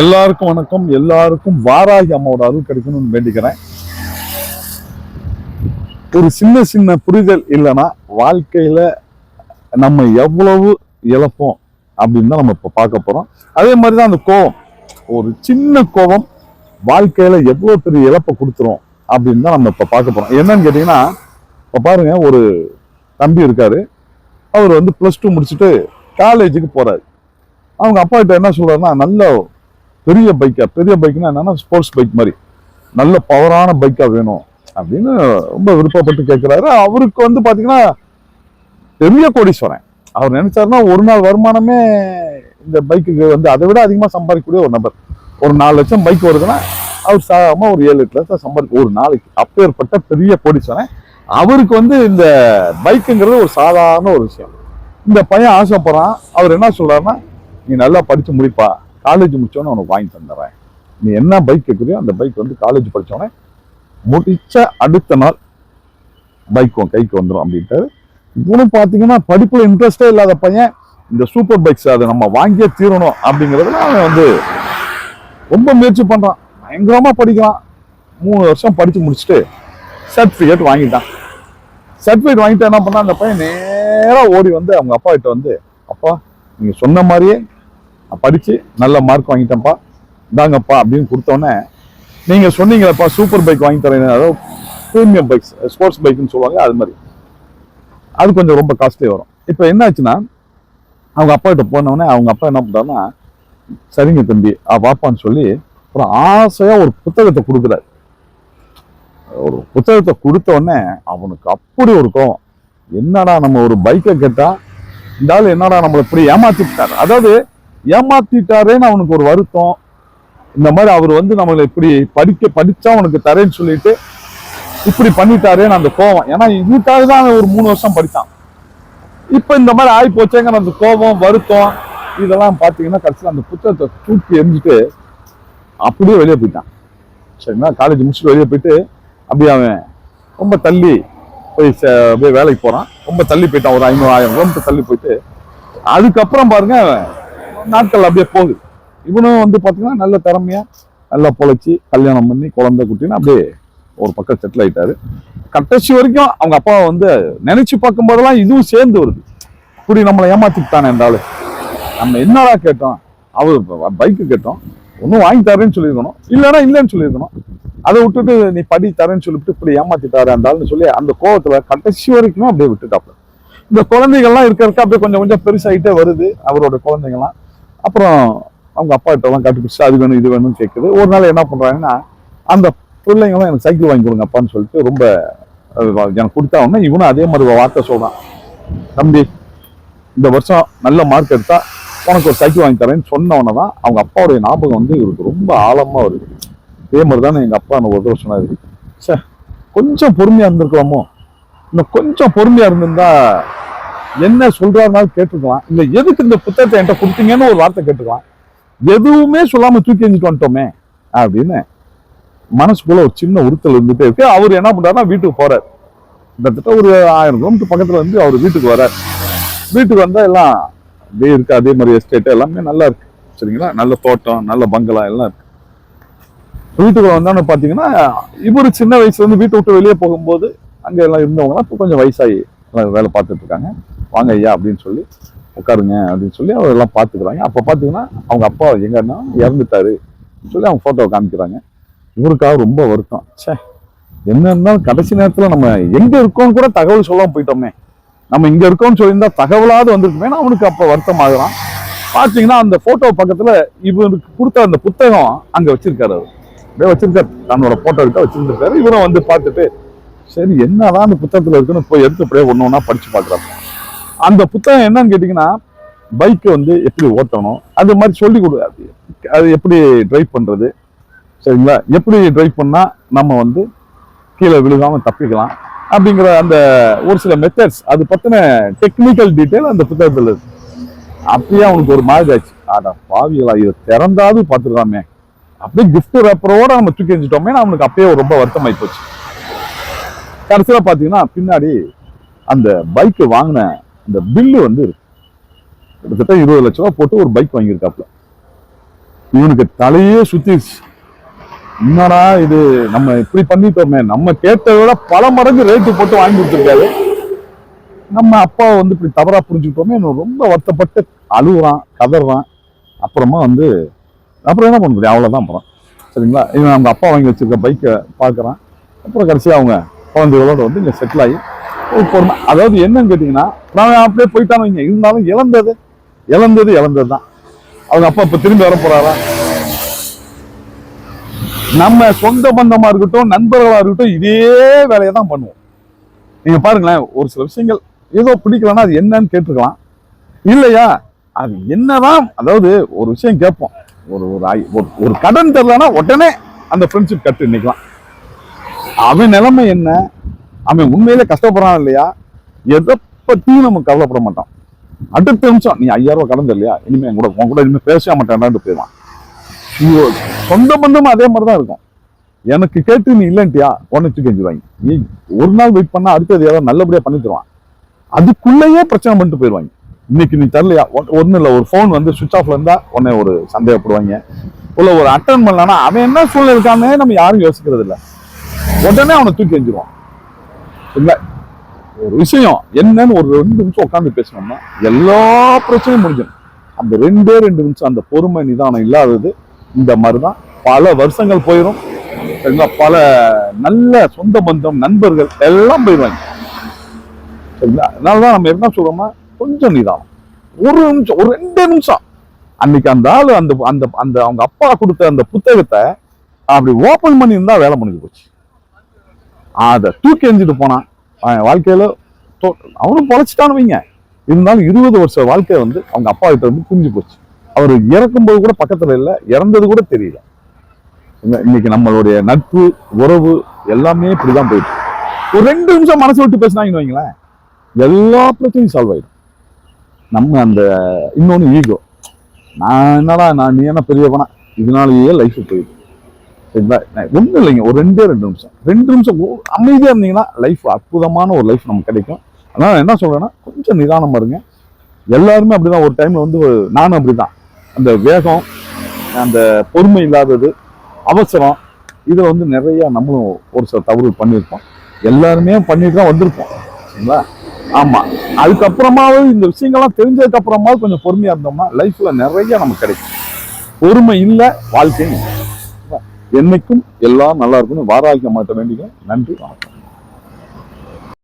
எல்லாருக்கும் வணக்கம். எல்லாருக்கும் வாராகி அம்மாவோட அருள் கிடைக்கணும்னு வேண்டிக்கிறேன். ஒரு சின்ன சின்ன புரிதல் இல்லைன்னா வாழ்க்கையில நம்ம எவ்வளவு இழப்போம் அப்படின்னு தான் நம்ம இப்போ பார்க்க போறோம். அதே மாதிரி தான் அந்த கோபம் ஒரு சின்ன கோபம் வாழ்க்கையில எவ்வளோ பெரிய இழப்பை கொடுத்துரும் அப்படின்னு தான் நம்ம இப்போ பார்க்க போறோம். என்னன்னு கேட்டீங்கன்னா இப்போ பாருங்க ஒரு தம்பி இருக்காரு. அவர் வந்து ப்ளஸ் டூ முடிச்சுட்டு காலேஜுக்கு போறாரு. அவங்க அப்பா கிட்ட என்ன சொல்றாருன்னா நல்ல பெரிய பைக்காக பெரிய பைக்னா என்னென்னா ஸ்போர்ட்ஸ் பைக் மாதிரி. நல்ல பவரான பைக்காக வேணும் அப்படின்னு ரொம்ப விருப்பப்பட்டு கேட்குறாரு அவருக்கு வந்து பார்த்தீங்கன்னா பெரிய கோடீஸ்வரன். அவர் நினைச்சாருன்னா ஒரு நாள் வருமானமே இந்த பைக்குக்கு வந்து அதை விட அதிகமாக சம்பாதிக்கக்கூடிய ஒரு நபர். ஒரு நாலு லட்சம் பைக் வருதுன்னா அவர் சாதாரணமா ஒரு ஏழு எட்டு லட்சம் சம்பாதிக்க ஒரு நாளைக்கு அப்பேற்பட்ட பெரிய கோடீஸ்வரன். அவருக்கு வந்து இந்த பைக்குங்கிறது ஒரு சாதாரண ஒரு விஷயம். இந்த பையன் ஆசைப்படுறான். அவர் என்ன சொல்கிறாருன்னா நீ நல்லா படித்து முடிப்பா. காலேஜ் முடிச்சோன்னே உனக்கு வாங்கி தந்துடுறேன். நீ என்ன பைக் கேட்குறியோ அந்த பைக் வந்து காலேஜ் படித்தோடனே முடிச்ச அடுத்த நாள் பைக் உன் கைக்கு வந்துடும் அப்படின்ட்டாரு. இவனும் பார்த்தீங்கன்னா படிப்பில் இன்ட்ரெஸ்டே இல்லாத பையன். இந்த சூப்பர் பைக்ஸ் அதை நம்ம வாங்கியே தீரணும் அப்படிங்கிறதுல அவன் வந்து ரொம்ப முயற்சி பண்ணுறான் பயங்கரமாக படிக்கிறான். மூணு வருஷம் படித்து முடிச்சுட்டு சர்டிஃபிகேட் வாங்கிட்டான். சர்டிஃபிகேட் வாங்கிட்டு என்ன பண்ணான்? அந்த பையன் நேராக ஓடி வந்து அவங்க அப்பா கிட்ட வந்து அப்பா நீங்கள் சொன்ன மாதிரியே நான் நல்ல மார்க் வாங்கிட்டேன்ப்பா. இந்தாங்கப்பா அப்படின்னு கொடுத்தோன்னே நீங்கள் சொன்னீங்களப்பா சூப்பர் பைக் வாங்கி தரேன் அதாவது ப்ரீமியம் பைக்ஸ் ஸ்போர்ட்ஸ் பைக்குன்னு சொல்லுவாங்க அது மாதிரி. அது கொஞ்சம் ரொம்ப காஸ்ட்லி வரும். இப்போ என்ன ஆச்சுன்னா அவங்க அப்பா கிட்ட அவங்க அப்பா என்ன பண்ணுறாருன்னா சரிங்க தம்பி ஆ, வாப்பான்னு சொல்லி ஒரு ஆசையாக ஒரு புத்தகத்தை கொடுக்குறாரு. ஒரு புத்தகத்தை கொடுத்தோடனே அவனுக்கு அப்படி ஒரு கோவம். என்னடா நம்ம ஒரு பைக்கை கேட்டால் இந்த ஆள் என்னடா நம்மளை இப்படி ஏமாத்திட்டார்? அதாவது ஏமாத்திட்டாரேன்னு அவனுக்கு ஒரு வருத்தம். இந்த மாதிரி அவர் வந்து நம்மளை இப்படி படிக்க படிச்சா உனக்கு தரேன்னு சொல்லிட்டு இப்படி பண்ணிட்டாரேன்னு அந்த கோவம். ஏன்னா இதுக்காக தான் அவன் ஒரு மூணு வருஷம் படித்தான் இப்போ இந்த மாதிரி ஆகி போச்சேங்கிற அந்த கோபம் வருத்தம் இதெல்லாம் பார்த்தீங்கன்னா கடைசியில் அந்த புத்தகத்தை தூக்கி எரிஞ்சுட்டு அப்படியே வெளியே போயிட்டான். சரிங்களா? காலேஜ் முடிச்சுட்டு வெளியே போயிட்டு அப்படியே அவன் ரொம்ப தள்ளி போய் ச- போய் வேலைக்கு போகிறான் ரொம்ப தள்ளி போயிட்டான். ஒரு ஐநூறு ஆயிரம் கிலோமீட்டர் தள்ளி போயிட்டு. அதுக்கப்புறம் பாருங்க நாட்கள் அப்படியே போகுது. இவனும் வந்து பார்த்தீங்கன்னா நல்ல திறமையா நல்லா பொழைச்சி கல்யாணம் பண்ணி குழந்தை குட்டின்னு அப்படியே ஒரு பக்கம் செட்டில் ஆயிட்டாரு. கடைசி வரைக்கும் அவங்க அப்பா வந்து நினைச்சு பார்க்கும்போதெல்லாம் இதுவும் சேர்ந்து வருது. இப்படி நம்மளை ஏமாத்திட்டானே என்றாலும் நம்ம என்னடா கேட்டோம்? அவர் பைக்கு கேட்டோம். ஒன்றும் வாங்கி தரேன்னு சொல்லியிருக்கணும். இல்லைன்னா இல்லைன்னு சொல்லியிருக்கணும். அதை விட்டுட்டு நீ படி தரேன்னு சொல்லிட்டு இப்படி ஏமாற்றிட்டாரு இருந்தாலும் சொல்லி அந்த கோவத்தில் கடைசி வரைக்கும் அப்படியே விட்டுட்டாப்ல இந்த குழந்தைகள்லாம் இருக்கிறதுக்கு அப்படியே கொஞ்சம் கொஞ்சம் பெருசாகிட்டே வருது. அவரோட குழந்தைங்கள்லாம். அப்புறம் அவங்க அப்பாட்டெல்லாம் கிட்ட கட்டுப்பிடிச்சு அது வேணும் இது வேணும்னு கேட்குது ஒரு நாள் என்ன பண்ணுறாங்கன்னா அந்த பிள்ளைங்களும் எனக்கு சைக்கிள் வாங்கி கொடுங்க அப்பான்னு சொல்லிட்டு ரொம்ப எனக்கு கொடுத்தா உடனே இவனும் அதே மாதிரி ஒரு வார்த்தை சொல்கிறான் தம்பி இந்த வருஷம் நல்ல மார்க் எடுத்தா உனக்கு ஒரு சைக்கிள் வாங்கி தரேன்னு சொன்னவன தான் அவங்க அப்பாவுடைய ஞாபகம் வந்து இவருக்கு ரொம்ப ஆழமாக வருது. இதே மாதிரி தானே எங்கள் அப்பா எனக்கு ஒரு வருஷம் சொன்னாரு சே கொஞ்சம் பொறுமையாக இருந்திருக்கலாமோ? இன்னும் கொஞ்சம் பொறுமையாக இருந்திருந்தா என்ன சொல்றாருனாலும் கேட்டுக்கலாம். இல்ல எதுக்கு இந்த புத்தகத்தை என்கிட்ட கொடுத்தீங்கன்னு ஒரு வார்த்தை கேட்டுக்கலாம். எதுவுமே சொல்லாம தூக்கி எறிஞ்சிட்டு வந்துட்டோமே அப்படின்னு மனசுக்குள்ள ஒரு சின்ன உறுத்தல் இருந்துட்டே இருக்கு. அவர் என்ன பண்றாருன்னா வீட்டுக்கு போறாரு. கிட்டத்தட்ட ஒரு ஆயிரம் கிலோமீட்டர் பக்கத்துல வந்து அவர் வீட்டுக்கு வரார். வீட்டுக்கு வந்தா எல்லாம் அப்படியே இருக்கு. அதே மாதிரி எஸ்டேட் எல்லாமே நல்லா இருக்கு. சரிங்களா? நல்ல தோட்டம் நல்ல பங்களா எல்லாம் இருக்கு. வீட்டுக்கு வந்தோன்னு பாத்தீங்கன்னா இவரு சின்ன வயசுல இருந்து வீட்டை விட்டு வெளியே போகும்போது அங்க எல்லாம் இருந்தவங்கலாம் இப்போ கொஞ்சம் வயசாகி வேலை பார்த்துட்டு இருக்காங்க வாங்க ஐயா அப்படின்னு சொல்லி உட்காருங்க அப்படின்னு சொல்லி அவர் எல்லாம் பார்த்துக்கிறாங்க. அப்போ பார்த்தீங்கன்னா அவங்க அப்பா எங்கன்னா இறந்துட்டாரு சொல்லி அவங்க ஃபோட்டோவை காமிக்கிறாங்க. இவருக்காக ரொம்ப வருத்தம். ச்சே. என்ன இருந்தாலும் கடைசி நேரத்தில் நம்ம எங்க இருக்கோம்னு கூட தகவல் சொல்லாம போயிட்டோமே. நம்ம இங்க இருக்கோம்னு சொல்லியிருந்தா தகவலாவது வந்திருக்குமேனா அவனுக்கு அப்போ வருத்தம் ஆகுறான் பார்த்தீங்கன்னா அந்த போட்டோ பக்கத்துல இவருக்கு கொடுத்த அந்த புத்தகம் அங்க வச்சிருக்காரு அவர். அப்படியே வச்சிருக்காரு. தன்னோட போட்டோ கிட்ட வச்சிருந்திருக்காரு. இவரும் வந்து பார்த்துட்டு சரி என்னதான் அந்த புத்தகத்தில் இருக்குன்னு போய் எடுத்து அப்படியே ஒன்று ஒன்றா படிச்சு பார்க்குறாங்க. அந்த புத்தகம் என்னன்னு கேட்டிங்கன்னா பைக்கை வந்து எப்படி ஓட்டணும் அது மாதிரி சொல்லி கொடு அது எப்படி ட்ரைவ் பண்ணுறது சரிங்களா? எப்படி ட்ரைவ் பண்ணால் நம்ம வந்து கீழே விழுகாமல் தப்பிக்கலாம் அப்படிங்கிற அந்த ஒரு சில மெத்தட்ஸ் அது பற்றின டெக்னிக்கல் டீட்டெயில் அந்த புத்தகத்தில் இருக்கு. அப்படியே அவனுக்கு ஒரு மாதிரி ஆச்சு. ஆடா பாவிகளா இதை திறந்தாவது பார்த்துருக்காமே அப்படியே கிஃப்ட் ரேப்பரோட நம்ம தூக்கி எறிஞ்சிட்டோமே அவனுக்கு அப்பயே ரொம்ப வருத்தமாயி போச்சு. கடைசியில் பார்த்தீங்கன்னா பின்னாடி அந்த பைக்கு வாங்கின அந்த பில்லு வந்து இருக்கு. கிட்டத்தட்ட இருபது லட்ச ரூபா போட்டு ஒரு பைக் வாங்கியிருக்காப்புல. இவனுக்கு தலையே சுத்திடுச்சு என்னடா இது? நம்ம இப்படி பண்ணிட்டோமே. நம்ம கேட்டதை விட பல மடங்கு ரேட்டு போட்டு வாங்கி கொடுத்துருக்காரு. நம்ம அப்பா வந்து இப்படி தவறா புரிஞ்சுக்கிட்டோமே இன்னும் ரொம்ப வருத்தப்பட்டு அழுகுறான் கதறான். அப்புறமா வந்து அப்புறம் என்ன பண்ண முடியும்? அவ்வளோதான் அப்புறம். சரிங்களா? இவன் அவங்க அப்பா வாங்கி வச்சிருக்க பைக்கை பார்க்குறான். அப்புறம் கடைசியாக அவங்க குழந்தைகளோட வந்து இங்கே செட்டில் ஆகி பொறுமை. அதாவது என்னன்னு கேட்டிங்கன்னா நான் அப்படியே போயிட்டானு வைங்க. இருந்தாலும் இழந்தது இழந்தது இழந்தது தான் அவங்க அப்பா இப்போ திரும்பி வர போகிறாரா நம்ம சொந்த பந்தமாக இருக்கட்டும் நண்பர்களாக இருக்கட்டும் இதே வேலையை தான் பண்ணுவோம். நீங்கள் பாருங்களேன் ஒரு சில விஷயங்கள் ஏதோ பிடிக்கலன்னா அது என்னன்னு கேட்டுருக்கலாம். இல்லையா? அது என்னதான் அதாவது ஒரு விஷயம் கேட்போம். ஒரு ஒரு ஒரு- ஒரு கடன் தெரிலனா உடனே அந்த ஃப்ரெண்ட்ஷிப் கட்டு நிக்கலாம். அவன் நிலைமை என்ன? அவன் உண்மையிலே கஷ்டப்படுறான் இல்லையா? எதை பத்தியும் நம்ம கவலைப்பட மாட்டான் அடுத்த நிமிஷம் நீ ஐயாயிரம் ரூபாய் கடன் இல்லையா? இனிமே என் கூட உன் கூட இனிமேல் பேச மாட்டேன்டான்னு போயிடுவான். சொந்த பந்தமும் அதே மாதிரி தான் இருக்கும். எனக்கு கேட்டு நீ இல்லைன்ட்டியா? உடனே தூக்கி எஞ்சிருவாங்க நீ ஒரு நாள் வெயிட் பண்ணா அடுத்தது ஏதாவது நல்லபடியாக பண்ணி தருவான். அதுக்குள்ளேயே பிரச்சனை பண்ணிட்டு போயிடுவாங்க. இன்னைக்கு நீ தரலையா? ஒன்றும் இல்லை. ஒரு ஃபோன் வந்து சுவிச் ஆஃப்ல இருந்தா உடனே ஒரு சந்தேகப்படுவாங்க. இல்லை ஒரு அட்டன் பண்ணலான்னா அவன் என்ன சூழ்நிலை இருக்கானே நம்ம யாரும் யோசிக்கிறது இல்லை உடனே அவனை தூக்கி எஞ்சிருவான் இல்லை ஒரு விஷயம் என்னன்னு ஒரு ரெண்டு நிமிஷம் உட்காந்து பேசணும்னா எல்லா பிரச்சனையும் முடிஞ்சிடும். அந்த ரெண்டே ரெண்டு நிமிஷம் அந்த பொறுமை நிதானம் இல்லாதது இந்த மாதிரி தான் பல வருஷங்கள் போயிடும் சரிங்களா பல நல்ல சொந்த பந்தம் நண்பர்கள் எல்லாம் போயிடுவாங்க. சரிங்களா? அதனால தான் நம்ம என்ன சொல்கிறோமா கொஞ்சம் நிதானம். ஒரு நிமிஷம் ஒரு ரெண்டு நிமிஷம். அன்னைக்கு அந்த ஆள் அந்த அந்த அந்த அவங்க அப்பா கொடுத்த அந்த புத்தகத்தை அப்படி ஓப்பன் பண்ணியிருந்தா வேலை முடிஞ்சு போச்சு. அதை தூக்கி எறிஞ்சிட்டு போனான் வாழ்க்கையில் வாழ்க்கையில தோ- அவனும் பொழைச்சிட்டான்னு வைங்க. இருந்தாலும் இருபது வருஷ வாழ்க்கை வந்து அவங்க அப்பா கிட்ட வந்து புரிஞ்சு போச்சு. அவர் இறக்கும்போது கூட பக்கத்துல இல்லை இறந்தது கூட தெரியல. இன்னைக்கு நம்மளுடைய நட்பு உறவு எல்லாமே இப்படிதான் போயிட்டு ஒரு ரெண்டு நிமிஷம் மனசு விட்டு பேசினாங்கன்னு வைங்களேன் எல்லா பிரச்சனையும் சால்வ் ஆயிடும். நம்ம அந்த இன்னொன்னு ஈகோ நான் என்னடா நான் நீ என்ன பெரியவனா? இதனாலேயே லைஃப் போயிடும் ஒன்றும் இல்லைங்க ஒரு ரெண்டே ரெண்டு நிமிஷம். ரெண்டு நிமிஷம் அமைதியாக இருந்தீங்கன்னா லைஃப் அற்புதமான ஒரு லைஃப் நமக்கு கிடைக்கும். அதனால் என்ன சொல்கிறேன்னா கொஞ்சம் நிதானமாக இருங்க. எல்லாருமே அப்படிதான் ஒரு டைமில் வந்து நானும் அப்படிதான். அந்த வேகம் அந்த பொறுமை இல்லாதது அவசரம் இதில் வந்து நிறையா நம்மளும் ஒரு சில தவறு பண்ணியிருப்போம். எல்லாருமே பண்ணிட்டு தான் வந்திருப்போம். சரிங்களா? ஆமாம் அதுக்கப்புறமாவது இந்த விஷயங்கள்லாம் தெரிஞ்சதுக்கப்புறமாவது கொஞ்சம் பொறுமையாக இருந்தோம்னா லைஃப்பில் நிறைய நமக்கு கிடைக்கும். பொறுமை இல்லை வாழ்க்கையும் இல்லை. என்னைக்கும் எல்லாம் நல்லா இருக்கும்னு வாராகிக்க மாட்ட வேண்டிய நன்றி வணக்கம்.